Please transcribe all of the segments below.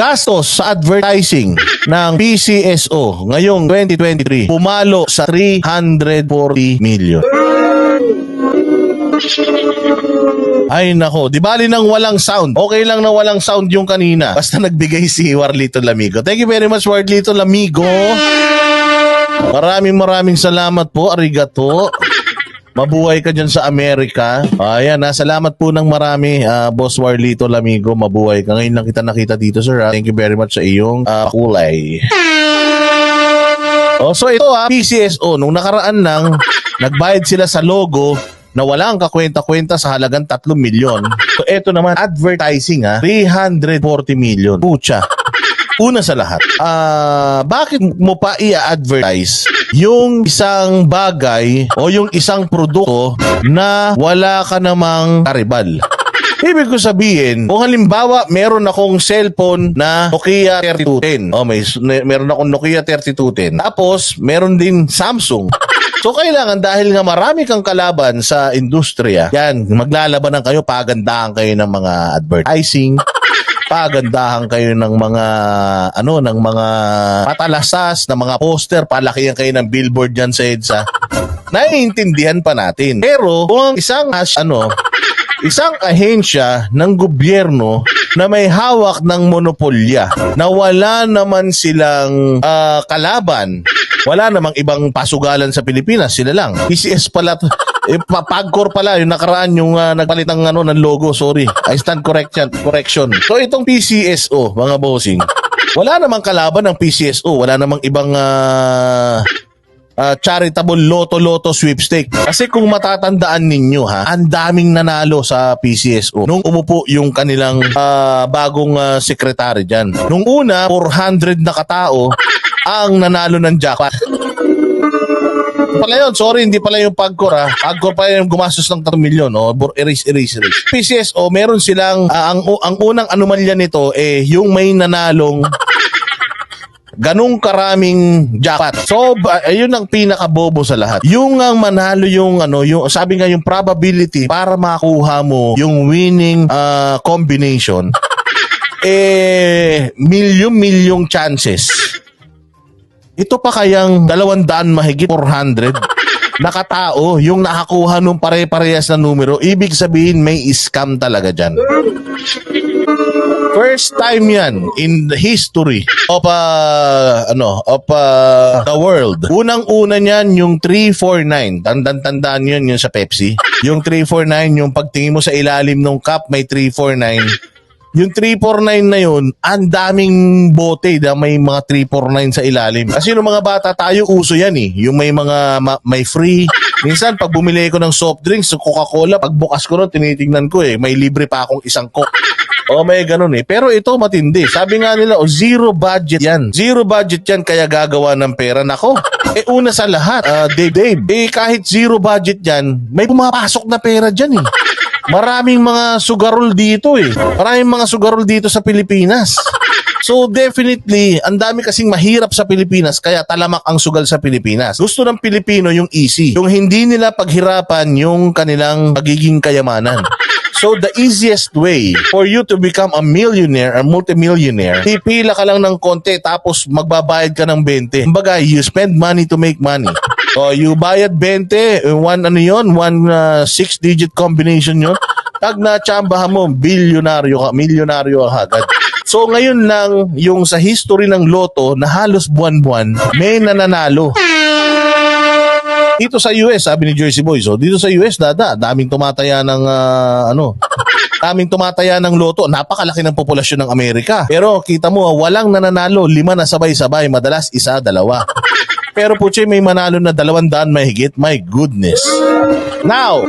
gastos sa advertising ng PCSO ngayong 2023 pumalo sa 340 million. Ay nako, di bali nang walang sound. Okay lang na walang sound yung kanina. Basta nagbigay si Warlito Lamigo. Thank you very much Warlito Lamigo. Maraming maraming salamat po. Arigato. Mabuhay ka dyan sa Amerika. Ayan, na salamat po ng marami, ah, Boss Warlito Lamigo. Mabuhay ka. Ngayon lang kita nakita dito, sir. ah. Thank you very much sa iyong ah, kulay. Oh, so ito ah, PCSO, nung nakaraan lang, nagbayad sila sa logo na walang kakwenta-kwenta sa halagang 3 milyon. So ito naman, advertising ah, 340 million. Pucha. Una sa lahat, ah bakit mo pa i-advertise yung isang bagay o yung isang produkto na wala ka namang karibal? Ibig ko sabihin, kung halimbawa meron akong cellphone na Nokia 3210. Oh, may meron akong Nokia 3210. Tapos meron din Samsung. So kailangan dahil nga marami kang kalaban sa industriya, yan, maglalabanan kayo, pagandahan kayo ng mga advertising, pagandahan kayo ng mga ano ng mga patalasas ng mga poster. Palakihan kayo ng billboard diyan sa EDSA naiintindihan pa natin. Pero kung ang isang as- ano isang ahensya ng gobyerno na may hawak ng monopolya na wala naman silang ah, kalaban wala namang ibang pasugalan sa Pilipinas sila lang. PCS pala. Eh, pa- Pagcor pala yung nakaraan yung ah, nagpalit ng ano ng logo sorry I stand correction correction so itong PCSO mga bossing wala namang kalaban ng PCSO wala namang ibang ah, ah, charitable loto-loto sweepstake. Kasi kung matatandaan ninyo ha, ang daming nanalo sa PCSO nung umupo yung kanilang ah, bagong ah, sekretary dyan. Nung una, 400 na katao ang nanalo ng jackpot. Pala yun, sorry, hindi pala yung Pagcor ha. Pagcor pa yung gumastos ng 3 milyon, no? Erase, erase, erase. PCSO, meron silang, ah, ang, ang unang anomalya nito, eh, yung may nanalong ganong karaming jackpot. So, ayun ang pinakabobo sa lahat. Yung ang manalo yung ano, yung sabi nga yung probability para makuha mo yung winning ah, combination eh milyon-milyong chances. Ito pa kayang 200 mahigit 400 nakatao yung nakakuha nung pare-parehas na numero, ibig sabihin may scam talaga dyan. First time yan in the history of uh, ano of uh, the world. Unang-una niyan yung 349. Tandang-tandaan yun yung sa Pepsi. Yung 349 yung pagtingin mo sa ilalim ng cup may 349. Yung 349 na yun, ang daming bote na may mga 349 sa ilalim. Kasi yung mga bata tayo, uso yan eh. Yung may mga ma- may free. Minsan, pag bumili ko ng soft drinks, Coca-Cola, pag bukas ko nun, tinitingnan ko eh. May libre pa akong isang coke. O may ganun eh. Pero ito matindi. Sabi nga nila, oh, zero budget yan. Zero budget yan kaya gagawa ng pera. Nako, eh una sa lahat, ah, Dave, Dave, eh kahit zero budget yan, may pumapasok na pera dyan eh. Maraming mga sugarol dito eh. Maraming mga sugarol dito sa Pilipinas. So definitely, ang dami kasing mahirap sa Pilipinas kaya talamak ang sugal sa Pilipinas. Gusto ng Pilipino yung easy. Yung hindi nila paghirapan yung kanilang pagiging kayamanan. So the easiest way for you to become a millionaire, a multimillionaire, pipila ka lang ng konti tapos magbabayad ka ng 20. Kumbaga, you spend money to make money. So you bayad 20, eh, one ano yon, one uh, six digit combination yon. Pag na-chambahan mo, bilyonaryo ka, milyonaryo ka agad. So ngayon lang yung sa history ng loto na halos buwan-buwan may nananalo. Dito sa US, sabi ni Jersey Boy, so dito sa US, dada, daming tumataya ng ah, ano, daming tumataya ng loto. Napakalaki ng populasyon ng Amerika. Pero kita mo, walang nananalo, lima na sabay-sabay, madalas isa, dalawa. Pero puche, may manalo na dalawang daan mahigit. My goodness. Now,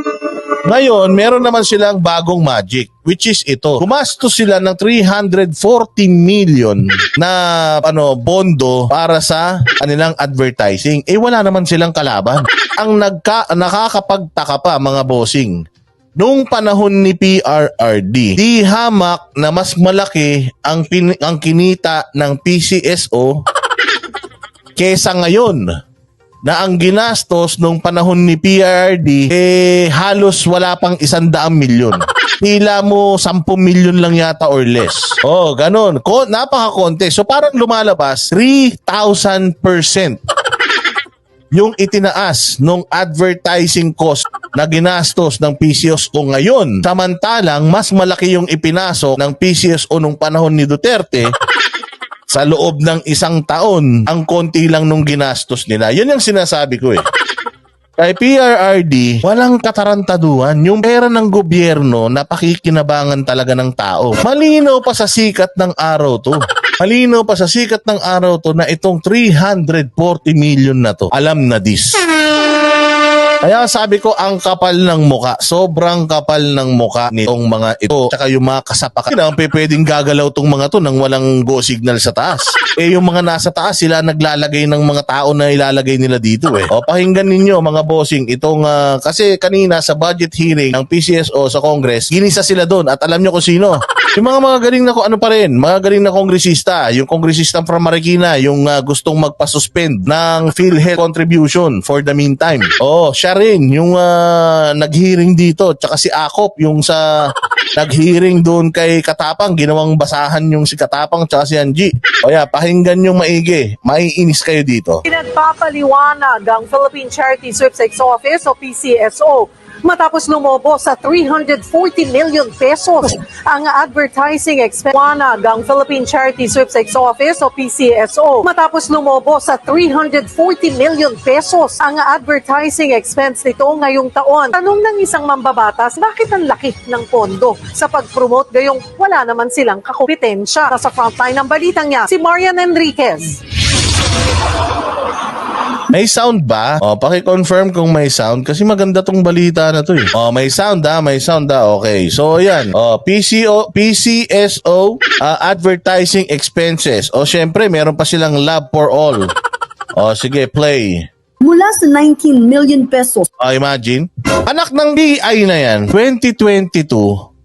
ngayon, meron naman silang bagong magic, which is ito. Gumastos sila ng 340 million na ano bondo para sa kanilang advertising. Eh wala naman silang kalaban. Ang nagka, nakakapagtaka pa mga bossing. Nung panahon ni PRRD, di hamak na mas malaki ang, pin, ang kinita ng PCSO kesa ngayon na ang ginastos nung panahon ni PRD eh halos wala pang isang daang milyon. Tila mo 10 million lang yata or less. Oh, ganun. Ko, napaka-konti. So parang lumalabas 3,000% yung itinaas nung advertising cost na ginastos ng PCSO ngayon. Samantalang mas malaki yung ipinasok ng PCSO nung panahon ni Duterte sa loob ng isang taon. Ang konti lang nung ginastos nila. Yun yung sinasabi ko eh. Kay PRRD, walang katarantaduhan. Yung pera ng gobyerno na pakikinabangan talaga ng tao. Malinaw pa sa sikat ng araw to. Malinaw pa sa sikat ng araw to na itong 340 million na to. Alam na this. Kaya sabi ko, ang kapal ng muka. Sobrang kapal ng muka nitong mga ito. Tsaka yung mga kasapakan. Pe- pwedeng gagalaw tong mga to nang walang go signal sa taas. Eh yung mga nasa taas, sila naglalagay ng mga tao na ilalagay nila dito eh. O pakinggan ninyo mga bossing, itong ah, kasi kanina sa budget hearing ng PCSO sa Congress, ginisa sila doon at alam nyo kung sino. Yung mga mga galing na ano pa rin, mga galing na kongresista, yung kongresista from Marikina, yung ah, gustong magpa-suspend ng PhilHealth contribution for the meantime. Oh, siya rin yung ah, nag-hearing dito, tsaka si Akop yung sa nag-hearing doon kay Katapang, ginawang basahan yung si Katapang tsaka si Angie. O yeah, pakinggan yung maigi, maiinis kayo dito. Pinagpapaliwanag ang Philippine Charity Sweepstakes Office o PCSO matapos lumobo sa 340 million pesos ang advertising expense. Wanag ang Philippine Charity Sweepstakes Office o PCSO matapos lumobo sa 340 million pesos ang advertising expense nito ngayong taon. Tanong ng isang mambabatas, bakit ang laki ng pondo sa pag-promote gayong wala naman silang kakompetensya? Sa frontline ng balitang niya, si Marian Enriquez. May sound ba? O, paki-confirm kung may sound kasi maganda tong balita na to eh. O, may sound ah, may sound ah. Okay. So, yan. O, PCO, PCSO ah, advertising expenses. O, syempre, meron pa silang Lab for All. O, sige, play. mula sa 19 million pesos O, imagine. Anak ng BI na yan, 2022,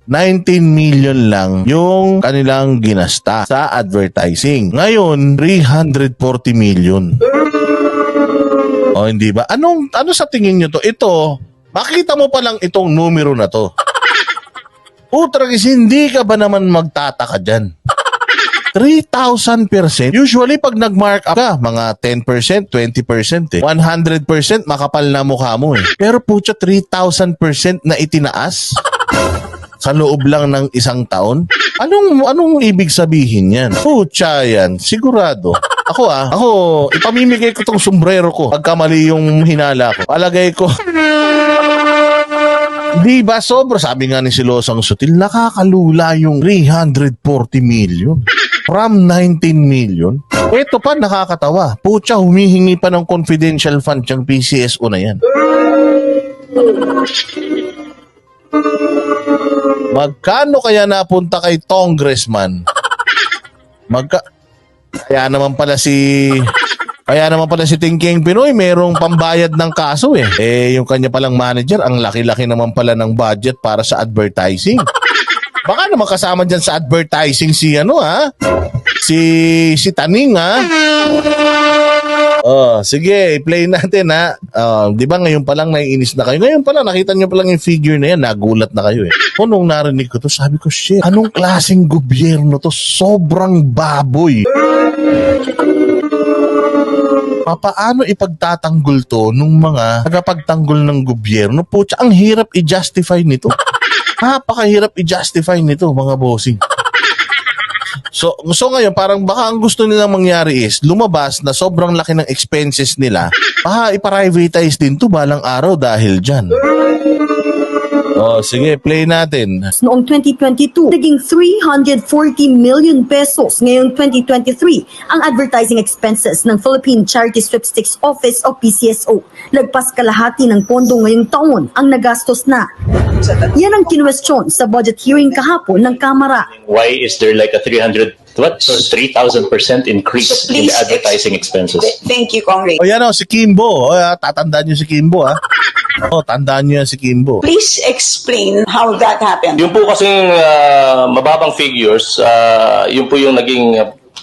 19 million lang yung kanilang ginasta sa advertising. Ngayon, 340 million. O hindi ba? Anong ano sa tingin nyo to? Ito, makita mo pa lang itong numero na to. Utragis, hindi ka ba naman magtataka dyan? 3,000%. Usually, pag nag-mark up ka, mga 10%, 20%, eh. 100% makapal na mukha mo eh. Pero putya, 3,000% na itinaas sa loob lang ng isang taon? Anong anong ibig sabihin yan? Putya yan, sigurado. Ako ah, ako, ipamimigay ko tong sombrero ko pagka mali yung hinala ko. Palagay ko, Di ba sobra? Sabi nga ni si Losang Sutil, nakakalula yung 340 million from 19 million. Ito pa nakakatawa. Putya, humihingi pa ng confidential fund yung PCSO na yan. Magkano kaya napunta kay Congressman? Magka... Kaya naman pala si... Kaya naman pala si Tingking Pinoy, merong pambayad ng kaso eh. Eh, yung kanya palang manager, ang laki-laki naman pala ng budget para sa advertising. Baka naman kasama dyan sa advertising si ano ha? Si, si Taning ha? Oh, sige, play natin ha. Oh, 'di ba ngayon pa lang naiinis na kayo? Ngayon pa lang nakita niyo pa lang yung figure na yan, nagulat na kayo eh. O nung narinig ko to, sabi ko, shit, anong klaseng gobyerno to? Sobrang baboy. Papaano ipagtatanggol to nung mga tagapagtanggol ng gobyerno? Putya, ang hirap i-justify nito. Napakahirap i-justify nito, mga bossing. So, so ngayon, parang baka ang gusto nilang mangyari is lumabas na sobrang laki ng expenses nila, baka i-privatize din to balang araw dahil dyan. Oh, sige, play natin. noong 2022, naging 340 million pesos ngayong 2023 ang advertising expenses ng Philippine Charity Sweepstakes Office o PCSO. Lagpas kalahati ng pondo ngayong taon ang nagastos na. Yan ang kinwestiyon sa budget hearing kahapon ng Kamara. why is there like a 300 what 3000 percent increase So in the advertising expenses Th- Thank you, Congress. O yan o, si Kimbo. O, ah, tatandaan nyo si Kimbo, ha? O, tandaan nyo yan si Kimbo. Please explain how that happened. Yung po kasing ah, mababang figures, ah, yun po yung naging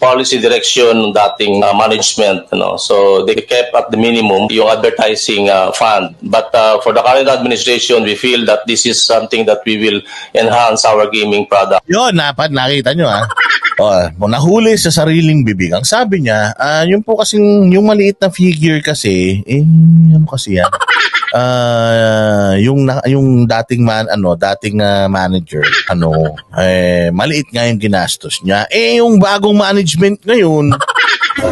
policy direction ng dating uh, management. Ano? So they kept at the minimum yung advertising uh, fund. But uh, for the current administration, we feel that this is something that we will enhance our gaming product. Yun, napat, nakita nyo ha. O, nahuli sa sariling bibig. Ang sabi niya, ah, yung po kasing, yung maliit na figure kasi, eh, ano kasi yan? Ah, yung yung dating man ano, dating ah, manager, ano, eh maliit nga yung ginastos niya. Eh yung bagong management ngayon,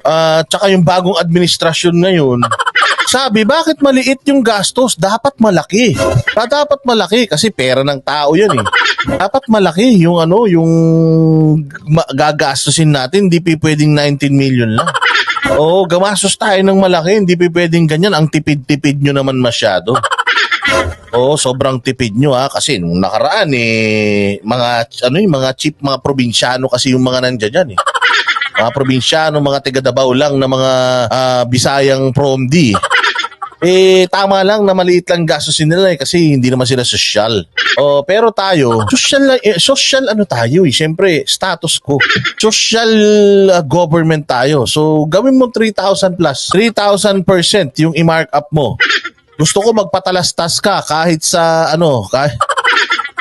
ah, tsaka yung bagong administrasyon ngayon, sabi, bakit maliit yung gastos? Dapat malaki. Dapat malaki kasi pera ng tao 'yan eh. Dapat malaki yung ano, yung ma- gagastusin natin, hindi pi pwedeng 19 million lang. Oo, gamastos tayo ng malaki, hindi pi pwedeng ganyan. Ang tipid-tipid nyo naman masyado. Oo, sobrang tipid nyo ha kasi nung nakaraan eh mga ano yung mga cheap mga probinsyano kasi yung mga nandiyan yan eh. Mga probinsyano, mga taga Davao lang na mga ah, Bisayang prom D. Eh, tama lang na maliit lang gastusin nila eh, kasi hindi naman sila sosyal. Oh, pero tayo, social, eh, social ano tayo eh, syempre, status ko. Social uh, government tayo. So, gawin mo 3,000 plus. 3,000% yung i-mark up mo. Gusto ko magpatalastas ka kahit sa ano, kahit,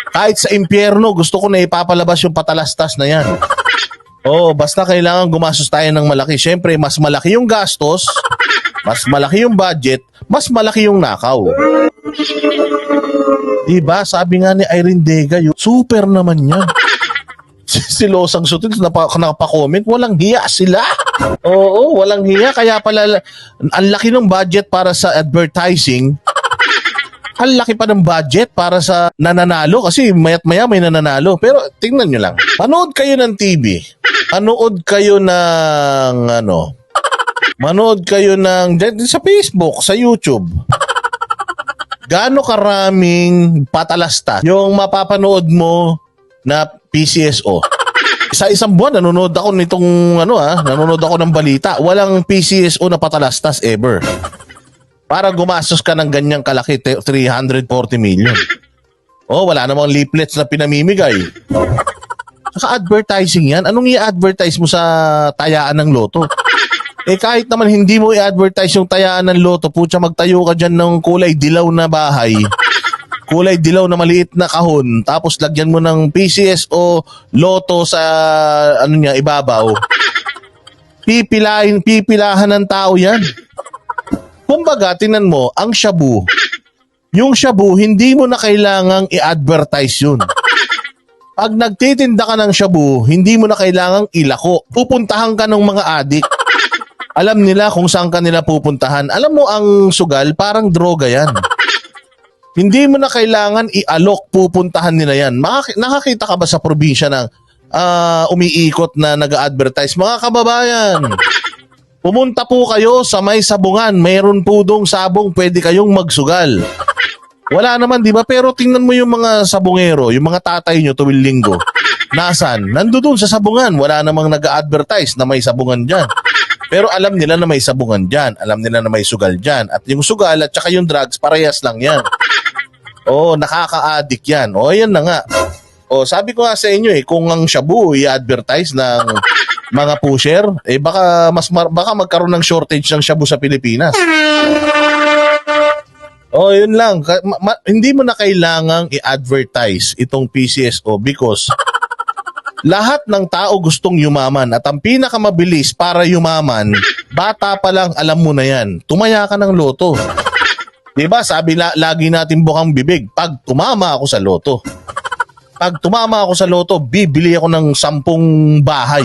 kahit sa impyerno, gusto ko na ipapalabas yung patalastas na yan. Oh, basta kailangan gumastos tayo ng malaki. Syempre, mas malaki yung gastos, mas malaki yung budget, mas malaki yung nakaw. Diba? Sabi nga ni Irene Dega, yun, super naman yan. si Losang Sutin, napa, nakapa-comment, walang hiya sila. Oo, walang hiya. Kaya pala, ang laki ng budget para sa advertising, ang laki pa ng budget para sa nananalo kasi mayat maya may nananalo. Pero tingnan nyo lang. Manood kayo ng TV. Manood kayo ng ano. Manood kayo ng sa Facebook, sa YouTube. Gaano karaming patalastas yung mapapanood mo na PCSO? Sa isang buwan, nanonood ako nitong ano ah, nanonood ako ng balita. Walang PCSO na patalastas ever para gumastos ka ng ganyang kalaki, te- 340 million. Oh, wala namang leaflets na pinamimigay. Saka advertising yan. Anong i-advertise mo sa tayaan ng loto? Eh kahit naman hindi mo i-advertise yung tayaan ng loto, putya magtayo ka dyan ng kulay dilaw na bahay, kulay dilaw na maliit na kahon, tapos lagyan mo ng PCS o loto sa ano niya, ibabaw. Pipilahin, pipilahan ng tao yan. Kumbaga, tinan mo, ang shabu, yung shabu, hindi mo na kailangang i-advertise yun. Pag nagtitinda ka ng shabu, hindi mo na kailangang ilako. Pupuntahan ka ng mga adik. Alam nila kung saan ka nila pupuntahan. Alam mo, ang sugal, parang droga yan. Hindi mo na kailangan i-alok, pupuntahan nila yan. Makak- nakakita ka ba sa probinsya ng ah, umiikot na nag-advertise? Mga kababayan, Pumunta po kayo sa may sabungan. Mayroon po dong sabong pwede kayong magsugal. Wala naman, di ba? Pero tingnan mo yung mga sabungero, yung mga tatay nyo tuwing linggo. Nasaan? Nandoon sa sabungan. Wala namang nag-advertise na may sabungan dyan. Pero alam nila na may sabungan dyan. Alam nila na may sugal dyan. At yung sugal at saka yung drugs, parehas lang yan. Oo, nakaka-addict yan. O, yan na nga. O, sabi ko nga sa inyo eh, kung ang shabu i-advertise ng mga pusher, eh baka mas baka magkaroon ng shortage ng shabu sa Pilipinas. Oh, yun lang. Ma- ma- hindi mo na kailangang i-advertise itong PCSO because lahat ng tao gustong yumaman at ang pinakamabilis para yumaman, bata pa lang alam mo na yan. Tumaya ka ng loto. 'Di ba? Sabi la- lagi natin bukang bibig, pag tumama ako sa loto. Pag tumama ako sa loto, bibili ako ng sampung bahay.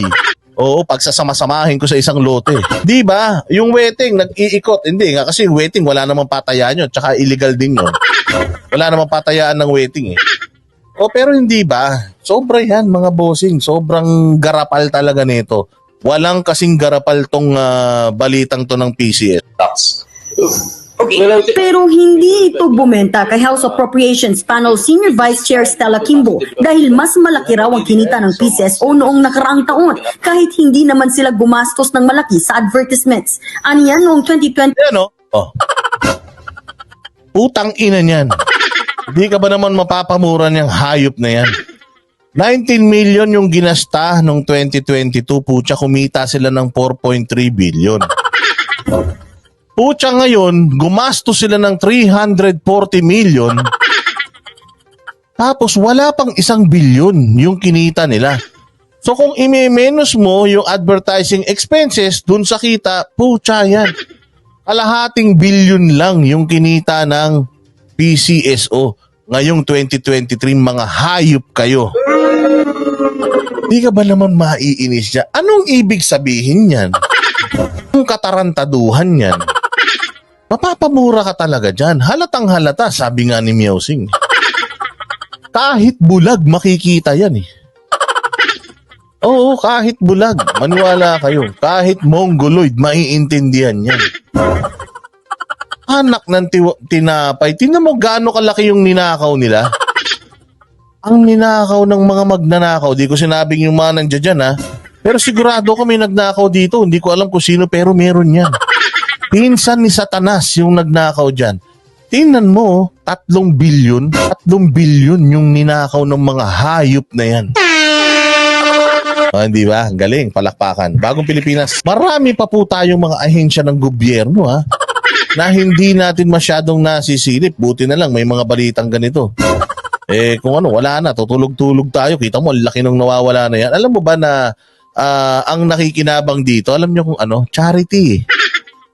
Oo, pagsasama-samahin ko sa isang lote. Di ba? Yung wedding, nag-iikot. Hindi nga, kasi wedding, wala namang patayaan yun. Tsaka illegal din yun. Wala namang patayaan ng wedding eh. O pero hindi ba? Sobra yan mga bossing. Sobrang garapal talaga nito. Walang kasing garapal tong ah, balitang to ng PCS. Tax. Okay. Pero hindi ito bumenta kay House Appropriations Panel Senior Vice Chair Stella Kimbo dahil mas malaki raw ang kinita ng PCSO noong nakaraang taon kahit hindi naman sila gumastos ng malaki sa advertisements. Aniyan noong 2020 Yan o. Oh. Putang ina niyan. Hindi ka ba naman mapapamura niyang hayop na yan? 19 million yung ginasta nung 2022. Pucha, kumita sila ng 4.3 billion. Pucha ngayon, gumasto sila ng 340 million. Tapos wala pang isang bilyon yung kinita nila. So kung i-menos mo yung advertising expenses dun sa kita, pucha yan. Kalahating bilyon lang yung kinita ng PCSO ngayong 2023 mga hayop kayo. Di ka ba naman maiinis niya? Anong ibig sabihin yan? Anong katarantaduhan yan? Mapapamura ka talaga dyan. Halatang halata, sabi nga ni Meowsing. Kahit bulag, makikita yan eh. Oo, kahit bulag. Maniwala kayo. Kahit mongoloid, maiintindihan yan. Anak ng tiwa- tinapay. Tingnan mo gaano kalaki yung ninakaw nila. Ang ninakaw ng mga magnanakaw, di ko sinabing yung mga nandiyan dyan ha. Pero sigurado ko may nagnakaw dito. Hindi ko alam kung sino pero meron yan. Pinsan ni Satanas yung nagnakaw dyan. Tingnan mo, tatlong bilyon, tatlong bilyon yung ninakaw ng mga hayop na yan. Oh, hindi ba? Galing, palakpakan. Bagong Pilipinas. Marami pa po tayong mga ahensya ng gobyerno ha na hindi natin masyadong nasisilip. Buti na lang may mga balitang ganito. Eh kung ano, wala na, tutulog-tulog tayo. Kita mo, laki nung nawawala na yan. Alam mo ba na ah, ang nakikinabang dito, alam niyo kung ano, charity.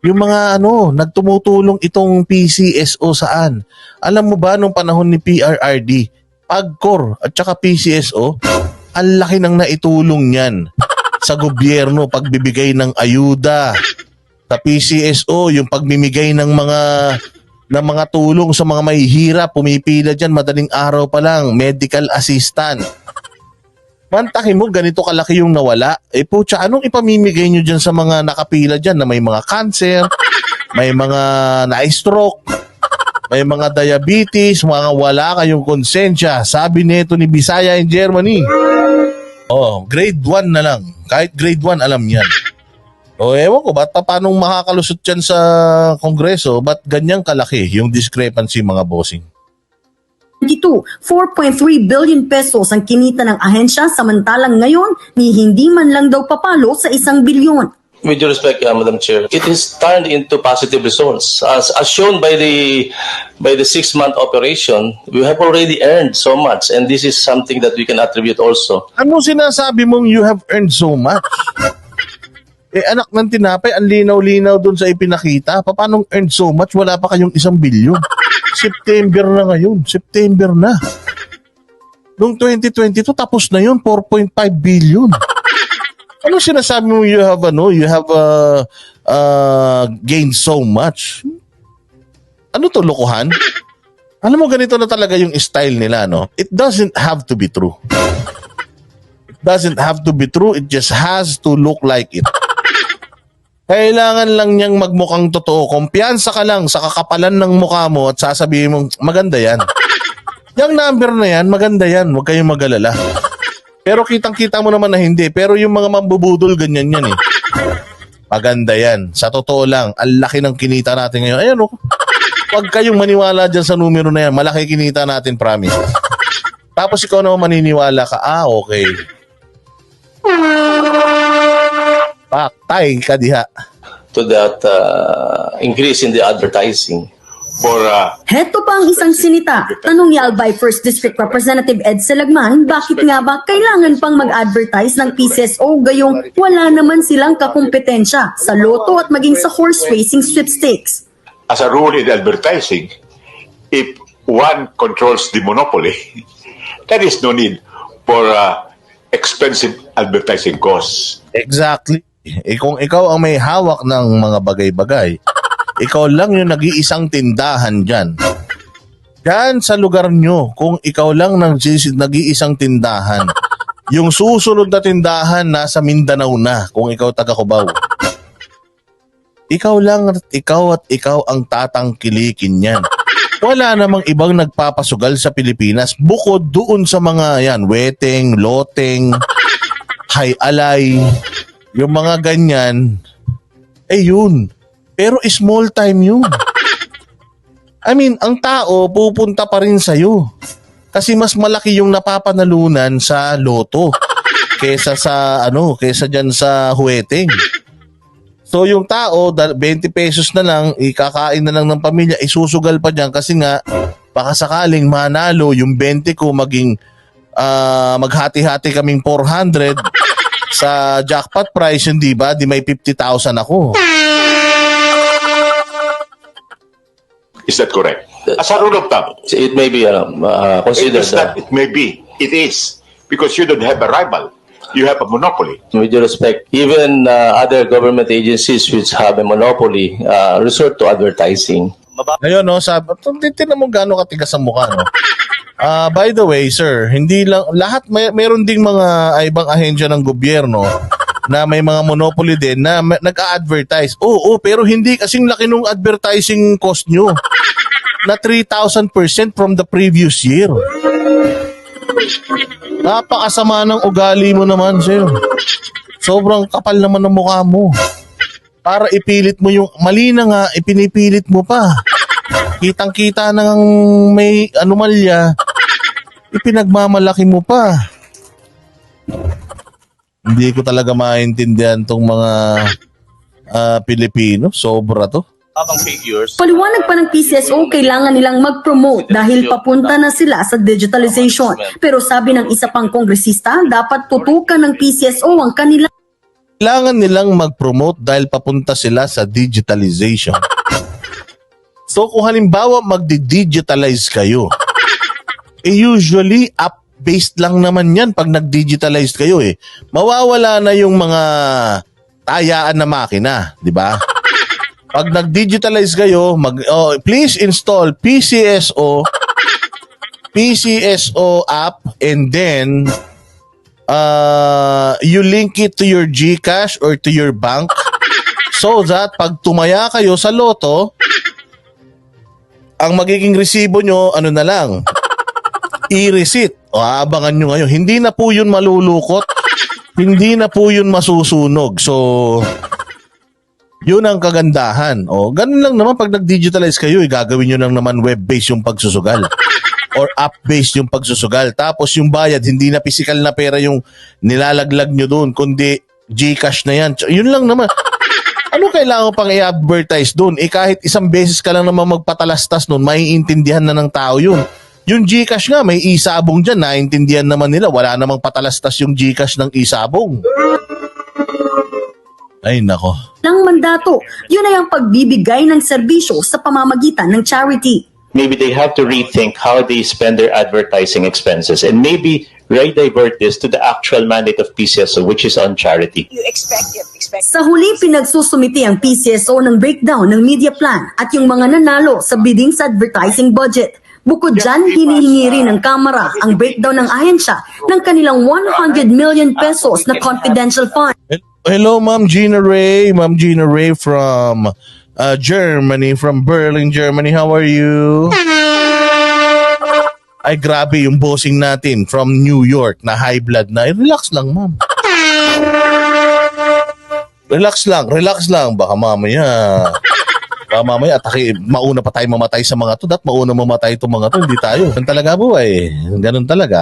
Yung mga ano, nagtumutulong itong PCSO saan? Alam mo ba nung panahon ni PRRD, PAGCOR at saka PCSO, ang laki ng naitulong niyan sa gobyerno pagbibigay ng ayuda sa PCSO, yung pagmimigay ng mga ng mga tulong sa mga mahihirap, pumipila dyan, madaling araw pa lang, medical assistant. Mantakin mo, ganito kalaki yung nawala. Eh putya, anong ipamimigay nyo dyan sa mga nakapila dyan na may mga cancer, may mga na-stroke, may mga diabetes, mga wala kayong konsensya. Sabi nito ni Bisaya in Germany. Oh, grade 1 na lang. Kahit grade 1, alam yan. O ewan ko, ba't pa paano makakalusot yan sa kongreso? Ba't ganyang kalaki yung discrepancy mga bossing? 22, 4.3 billion pesos ang kinita ng ahensya samantalang ngayon ni hindi man lang daw papalo sa isang bilyon. With due respect, uh, Madam Chair, it is turned into positive results. As, as shown by the by the six-month operation, we have already earned so much, and this is something that we can attribute also Ano sinasabi mong you have earned so much? Eh anak ng tinapay, ang linaw-linaw dun sa ipinakita. Pa- Paano earned so much? Wala pa kayong isang bilyon. September na ngayon. September na. Noong 2022, tapos na yun. 4.5 billion. Ano sinasabi mo you have ano, you have uh, uh, gained so much? Ano to, lokohan? Alam mo, ganito na talaga yung style nila, no? It doesn't have to be true. Doesn't have to be true. It just has to look like it. Kailangan lang niyang magmukhang totoo. Kumpiyansa ka lang sa kakapalan ng mukha mo at sasabihin mong, maganda yan. Yung number na yan, maganda yan. Huwag kayong magalala. Pero kitang-kita mo naman na hindi. Pero yung mga mambubudol, ganyan yan eh. Maganda yan. Sa totoo lang, ang laki ng kinita natin ngayon. Ayan oh. Huwag kayong maniwala dyan sa numero na yan. Malaki kinita natin, promise. Tapos ikaw naman maniniwala ka, ah, okay. Paktay ka diha. to that uh, increase in the advertising. for uh, Heto pa ang isang sinita. Tanong ni Albay 1st District Representative Ed Selagman, bakit nga ba kailangan pang mag-advertise ng PCSO gayong wala naman silang kakumpetensya sa loto at maging sa horse racing sweepstakes? as a rule in advertising, if one controls the monopoly, there is no need for uh, expensive advertising costs. Exactly. Eh kung ikaw ang may hawak ng mga bagay-bagay, ikaw lang yung nag-iisang tindahan dyan. Dyan sa lugar nyo, kung ikaw lang nang nag-iisang tindahan, yung susunod na tindahan nasa Mindanao na kung ikaw taga Cubao. Ikaw lang at ikaw at ikaw ang tatangkilikin yan. Wala namang ibang nagpapasugal sa Pilipinas bukod doon sa mga yan, weteng, loteng, hay alay, yung mga ganyan, eh yun. Pero small time yun. I mean, ang tao pupunta pa rin sa'yo. Kasi mas malaki yung napapanalunan sa loto kesa sa ano, kesa diyan sa huweteng. So yung tao, dal- 20 pesos na lang, ikakain na lang ng pamilya, isusugal pa diyan kasi nga baka sakaling manalo yung 20 ko maging ah, maghati-hati kaming 400 sa jackpot price, hindi ba? Di may 50,000 ako. Is that correct? As a rule of thumb, It may be um, uh, it considered is that uh, it may be. It is. Because you don't have a rival. You have a monopoly. with due respect, even uh, other government agencies which have a monopoly uh, resort to advertising. Ngayon, no, sabi, tinan mo gaano katigas ang mukha, no? Ah, by the way, sir, hindi lang, lahat, may, meron ding mga ibang ahensya ng gobyerno na may mga monopoly din na ma- nag-a-advertise. Oo, pero hindi kasing laki nung advertising cost nyo na 3,000% from the previous year. Napakasama ng ugali mo naman, sir. Sobrang kapal naman ng mukha mo. Para ipilit mo yung, mali na nga, ipinipilit mo pa. Kitang-kita nang may anomalya, ipinagmamalaki mo pa. Hindi ko talaga maintindihan tong mga ah, Pilipino. Sobra to. Paliwanag pa ng PCSO, kailangan nilang mag-promote dahil papunta na sila sa digitalization. Pero sabi ng isa pang kongresista, dapat tutukan ng PCSO ang kanilang Kailangan nilang mag-promote dahil papunta sila sa digitalization. So kung halimbawa magdi-digitalize kayo, eh usually app-based lang naman yan pag nag-digitalize kayo eh. Mawawala na yung mga tayaan na makina, di ba? Pag nag-digitalize kayo, mag, oh, please install PCSO PCSO app and then uh, you link it to your GCash or to your bank so that pag tumaya kayo sa loto, ang magiging resibo nyo, ano na lang, i-receipt. O, aabangan nyo ngayon. Hindi na po yun malulukot. Hindi na po yun masusunog. So, yun ang kagandahan. O, ganun lang naman pag nag-digitalize kayo, eh, gagawin nyo lang naman web-based yung pagsusugal or app-based yung pagsusugal. Tapos yung bayad, hindi na physical na pera yung nilalaglag nyo doon, kundi Gcash na yan. Yun lang naman. Ano kailangan pang i-advertise doon? Eh kahit isang beses ka lang naman magpatalastas noon, maiintindihan na ng tao yun. Yung Gcash nga, may isabong dyan, naiintindihan naman nila. Wala namang patalastas yung Gcash ng isabong. Ay, nako. mandato. Yun ay ang pagbibigay ng serbisyo sa pamamagitan ng charity. maybe they have to rethink how they spend their advertising expenses and maybe re-divert this to the actual mandate of PCSO, which is on charity. You expect it, expect Sa huli, pinagsusumiti ang PCSO ng breakdown ng media plan at yung mga nanalo sa bidding sa advertising budget. Bukod dyan, hinihingi rin ng Kamara ang breakdown ng ahensya ng kanilang 100 million pesos na confidential fund. Hello, Ma'am Gina Ray. Ma'am Gina Ray from uh, Germany, from Berlin, Germany. How are you? Ay, grabe yung bossing natin from New York na high blood na. Eh, relax lang, ma'am. Relax lang, relax lang. Baka mamaya, baka mamaya, atake, mauna pa tayo mamatay sa mga to. Dat mauna mamatay itong mga to, hindi tayo. Ganun talaga buhay. Ganun talaga.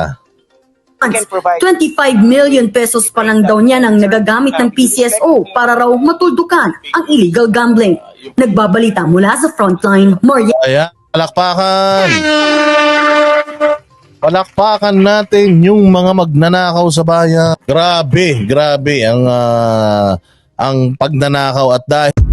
can provide 25 million pesos pa lang daw niya ang nagagamit ng PCSO para raw matuldukan ang illegal gambling. Nagbabalita mula sa frontline, Maria Kaya, palakpakan! Palakpakan natin yung mga magnanakaw sa bayan. Grabe, grabe ang ah, ang pagnanakaw at dahil